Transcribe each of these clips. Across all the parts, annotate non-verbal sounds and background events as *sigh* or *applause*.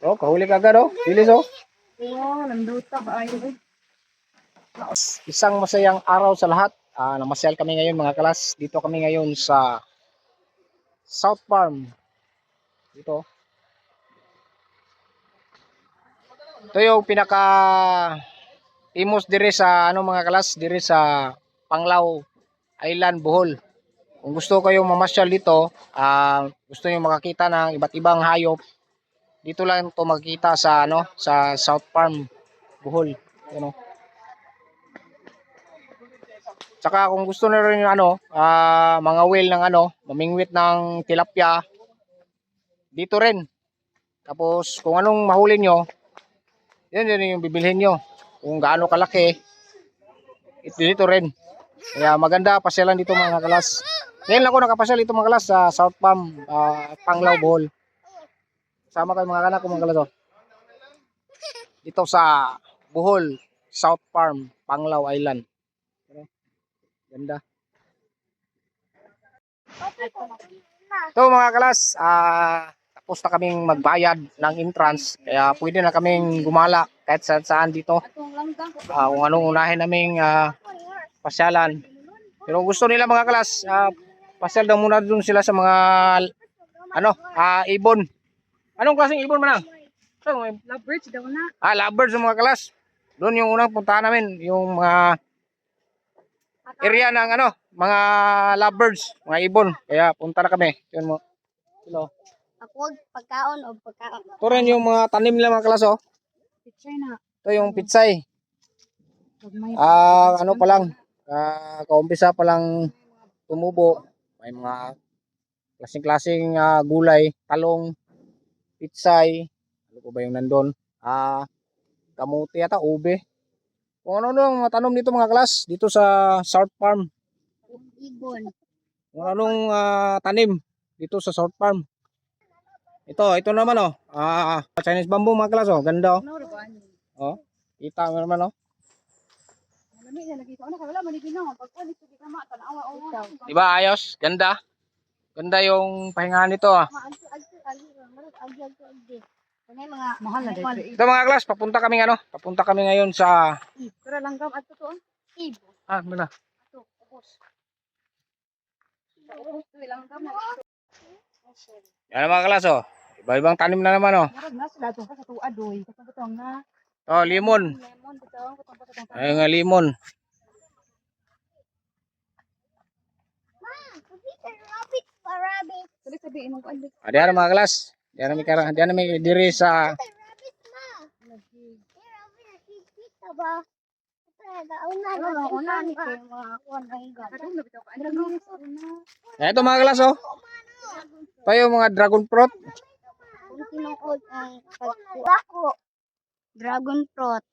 Oh, kahuli ka agad oh. Bilis oh. Nanduta ba ayo eh. Isang masayang araw sa lahat. Ah, namasyal kami ngayon mga kalas. Dito kami ngayon sa South Farm. Dito. Ito yung pinaka famous dire sa ano mga kalas, dire sa Panglao Island, Bohol. Kung gusto kayong mamasyal dito, ah, gusto niyo makakita ng iba't ibang hayop, dito lang to makikita sa ano, sa South Farm, Bohol. Ano? Tsaka kung gusto na rin ano, ah, mga whale ng ano, mamingwit ng tilapia, dito rin. Tapos kung anong mahuli nyo, yun yun yung bibilhin nyo. Kung gaano kalaki, ito dito rin. Kaya maganda pasyalan dito mga kalas. Ngayon ako nakapasyal dito mga kalas sa South Palm, ah, Panglao, Bohol. Sama kayo mga kanak mga kalas. oh. Dito sa Bohol, South Farm, Panglao Island. Ganda. So mga kalas, ah tapos na kaming magbayad ng entrance. Kaya pwede na kaming gumala kahit saan saan dito. Ah, kung anong unahin naming ah, pasyalan. Pero gusto nila mga kalas, ah, pasyal daw muna dun sila sa mga ano, ah, ibon. Anong klaseng ibon man So, may Lovebirds daw na. Ah, lovebirds mga kalas. Doon yung unang puntahan namin, yung mga area ng ano, mga lovebirds, mga ibon. Kaya punta na kami. Yun mo. Hello. Ako pagkaon o pagkaon. Ito rin yung mga tanim nila mga kalas, oh. Picture na. Ito yung pitsay. Ah, ano pa lang, ah, kaumpisa pa lang tumubo. May mga klaseng-klaseng ah, gulay, talong, pitsay, ano po ba yung nandun? Ah, kamuti yata, ube. Kung ano nung mga tanom dito mga klas, dito sa South Farm. ibon. Kung anong ah, tanim dito sa South Farm. Ito, ito naman oh. Ah, Chinese bamboo mga klas oh. Ganda oh. Oh. Kita mo naman oh. Ano ka wala man ginawa. Pag kulit ko di ka ma tanawa o. Di ba ayos? Ganda. Ganda yung pahingahan nito ah. Ito mga klas, papunta kami ano? Papunta kami ngayon sa Pero langgam ato to. Ibo. ah, muna. Ato ubos. Yan mga klas oh. Iba-ibang tanim na naman oh. Marag na sila to sa tuwa doy. Katong katong na Oh, limon. katong katong. Ayun nga limon. Sabi sabihin mo ko. Ah, diyan mga klas. Diyan mi kara, diyan mi diri sa Yan ito mga klas oh. Yung mga dragon fruit. Kung tinuod ang pagkuko. Dragon fruit.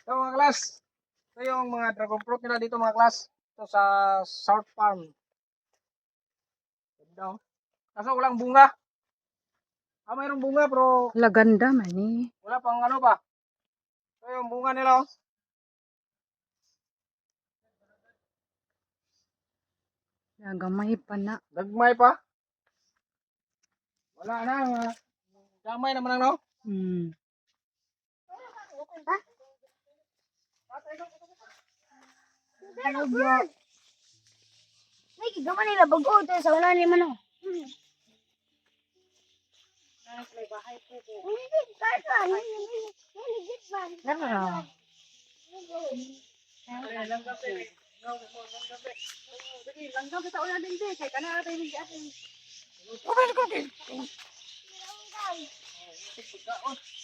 Ito mga klas. Ito yung mga dragon fruit nila dito mga klas. Ito sa South Farm. Ganda oh. Kaso walang bunga. Ah, mayroong bunga pero Laganda man eh. wala pang ano pa. Ito yung bunga nila oh. Nagamay pa na. Dagmay pa. Wala na. mga Gamay naman ang no. Hmm. Ano bro? Ay, gaman nila bago to sa wala ni mano. Nara. Langgam sa ulan din kay kana ate ni ate. Yan mga klas. Diyan namin karon sa Ano ba naduha na lagi ni ano kay usa ba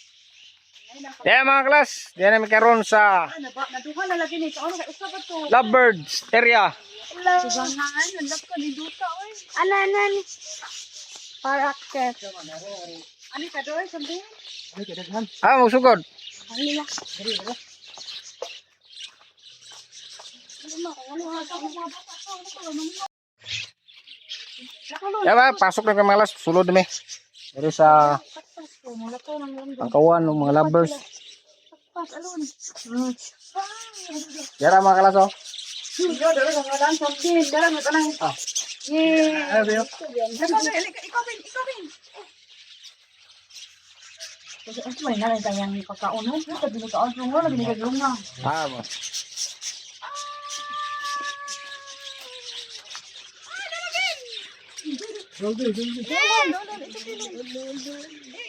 to? Lovebirds area. Subangan, nandap ko ni Duta, oy. Ano, ano, ano? Parakter. Ano ka doon, sabi? Ah, musugod. Ano nila? Yan ba, pasok na kami mga klas. Sulod kami. Dari sa angkawan ng mga lovebirds. Pas, alun. Yan ang mga klas oh. Yo, dala sa kalan sa din, dala mo tanang. Ah. Yeah. Ano ba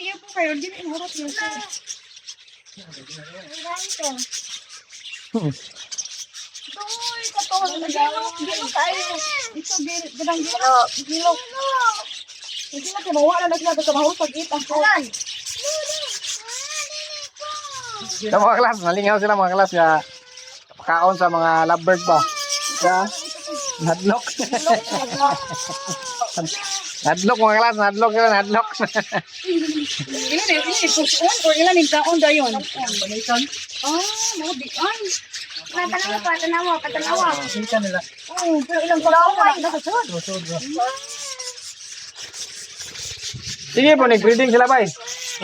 yun? Ikaw, ikaw, ikaw, ikaw, ikaw. Kasi ang may nalang kayang pagkaon. Ano ka binigkaan? Ano na mo. Iya po kayo. Hindi na harap niyo. Doy, katawan. Gilok, gilok kayo. Ito, ginang gilok. Gilok. Hindi na kimawa na nagsabi ka mahusag itang po. Sa mga klas, nalingaw sila mga klas ya. Pakaon sa mga lovebird ba? Ya. Nadlock. nadlock *laughs* mga klas, nadlock sila, nadlock. Ilan eh, ini puson or ilan yung taon da yun? Ah, ay. Patanawa, patanawa, patanawa. Oh, pero ilang taon ka lang nakasod. Sige po, nag-breeding sila ba eh?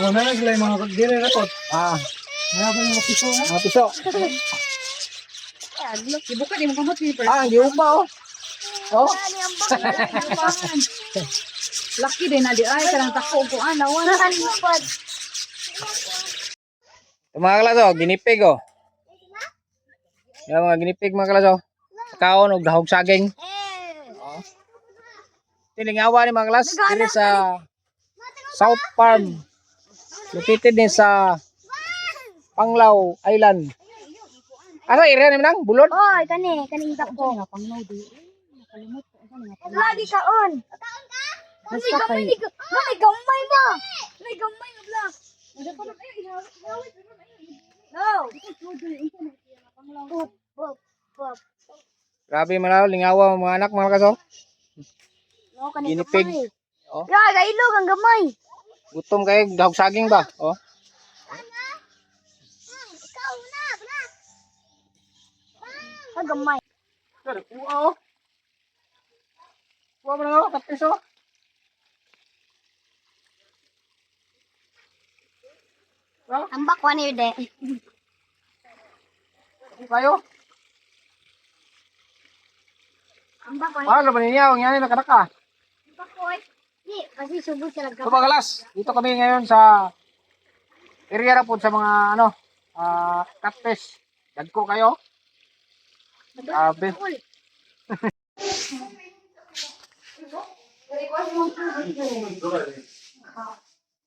Oh, meron sila yung mga dire report. Ah, Meron pa yung mga piso. ha? mga piso. Ibuka di mo kamot Ah, ang giupa oh. Oh, Lucky *laughs* din na di ay karang tako ko ana wan. Nakalimot. Ito mga klas oh, ginipig oh. Yan mga ginipig mga klas oh. Kaon og dahog saging. Tilingawa ni mga klas diri sa South Farm. Located din sa Panglao Island. Asa area ni nang bulod? Oy, kani, kaning dako. Lagi ka on. Mani gamay ni Mani gamay mo. Mani gamay mo bla. No. Pop, pop, pop. Grabe man lingawa mga anak mga klas oh. No, kani Ginipig. gamay. Oh. Ya, gailog ang gamay. Gutom kayo dahog saging ba? Oh. Ikaw na, bla. Ang gamay. Kuha oh. Kuha mo na ako, kapiso. Ambak wa ni de. Kayo? Ambak wa. Ah, laban niya, ang yan nakaraka. Ambak wa. Ni, kasi subod sa So mga kalas, dito kami ngayon sa area na po sa mga ano, ah, catfish. Dagko kayo. So *laughs*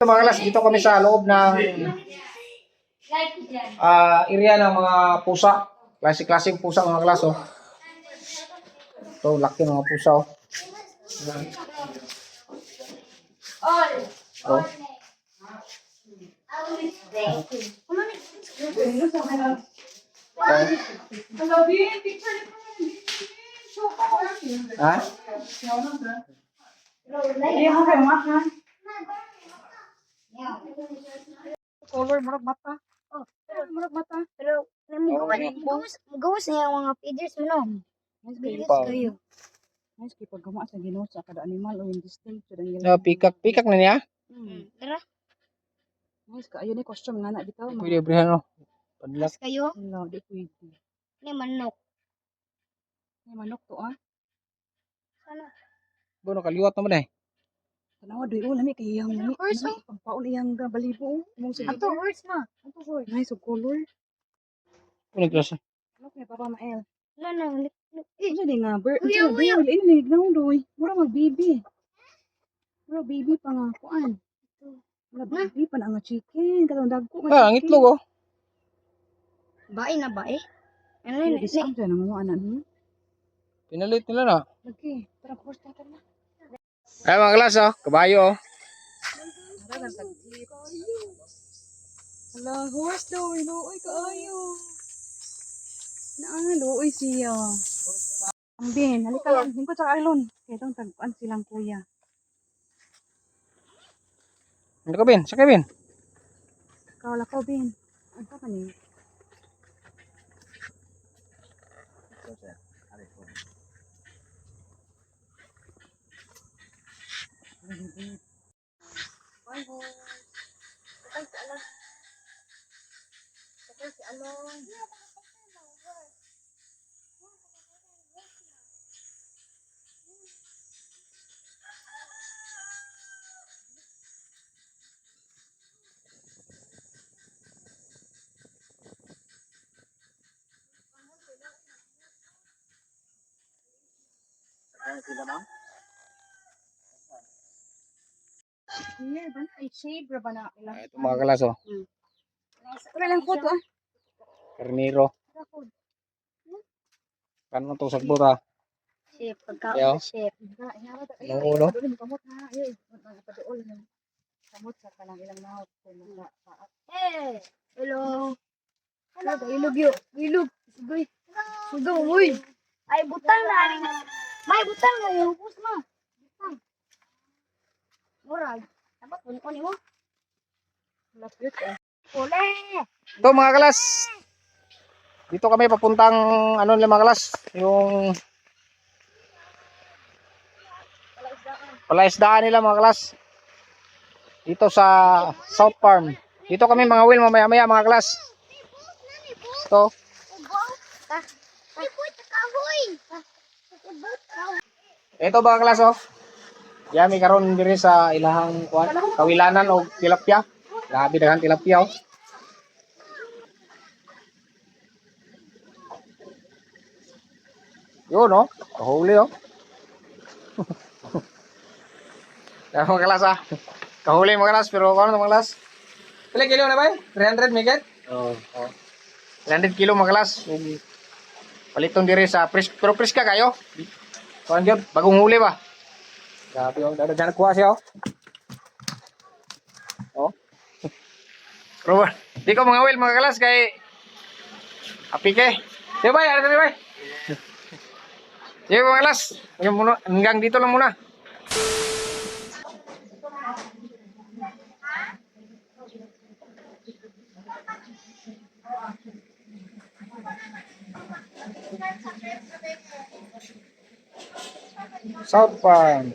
mga kalas, dito kami sa loob ng ah, area ng mga pusa. Klase-klaseng pusa mga kalas, oh. Ito, laki ng mga pusa, oh. Oh. Okay. Ha? Iya mo kay mata. Color murag mata. Oh, murag mata. Pero, gawas, gawas niya ang mga feeders mo, no? Feeders Pa. kayo. Nice kay pagkama sa Ginoo sa kada animal o in this stage sa No, pikak, pikak na niya. Hmm. Tara, Nice ka ayo ni costume nga na bitaw. Pwede, pwede, ano. Padlak. mas kayo. Hello, di pwede. Ni manok. May manok to ah. Sana. Bono, kaliwat naman eh. Tanawa doy oh lami kay iyang lami. Horse, Lami, Pagpaon iyang balibo. oh. Imong sige. Ato, horse ma. Ato boy. Nice og color. Yung klase? Ano kay Papa Mael? Wala na. Eh, Ano di nga bird? Ano uya. di ini ni gnaw doy. Mura mag baby. Mura baby pa nga kuan. Mura baby pa na nga chicken. Katong dagko Ah, ang itlog oh. bae na bae. Ano Ay, yun? di sa na mga anak niya. Pinalit nila na. Lagi. Tara, horse tayo na. Ay, mga klas oh. Kabayo oh. Hala, horse daw. Inuoy ka ayo. Naaluoy siya. Ambin, halika lang. Lingkod sa kailon. Kaya itong tagpuan silang kuya. Ano ka, Ben? Sakay, Ben. Ikaw lakaw, Bin. Ano ka pa niya? Yeah, ba na? Ay, shave ra ba na? Ah, Ito mga kalas oh. Wala lang po to ah. Karniro. Kano to sa buta? Chef, pagkaon chef. Anong ulo? Kamot ha. Ay, na. Kamot sa kanang ilang nahot. Eh, hello. Hello, ilog yun. Ilog. Sugoy. Sugoy, uy. Ay, butang na. May butang na yung hupos mo. Butang. Murag. Dapat kunin mo. Lapit eh. Ule. Ito mga kalas. Dito kami papuntang ano nila mga kalas, yung palaisdaan nila mga kalas. Dito sa South Farm. Dito kami mga will mamaya maya mga kalas. Ito. Ito mga kalas oh. Yami karon diri sa ilahang kuan, kawilanan o tilapia. Grabe daghan tilapia oh. Yun, oh. Kahuli, oh. *laughs* Kaya mga kalas, ah. Kahuli mga kalas, pero ano mga kalas? Pila kilo na ba? 300 megat? Oo. Oh, 300 kilo mga. Um, Paliton diri sa pres pero pres ka kayo. Kuan gyud, bagong huli ba? Grabe oh, dadaghan kuha siya oh. Oh. *laughs* Pero di ko mga will mga kalas kay apike. Di ba? Ano ba? Sige mga kalas, hanggang, dito lang muna. South Farm.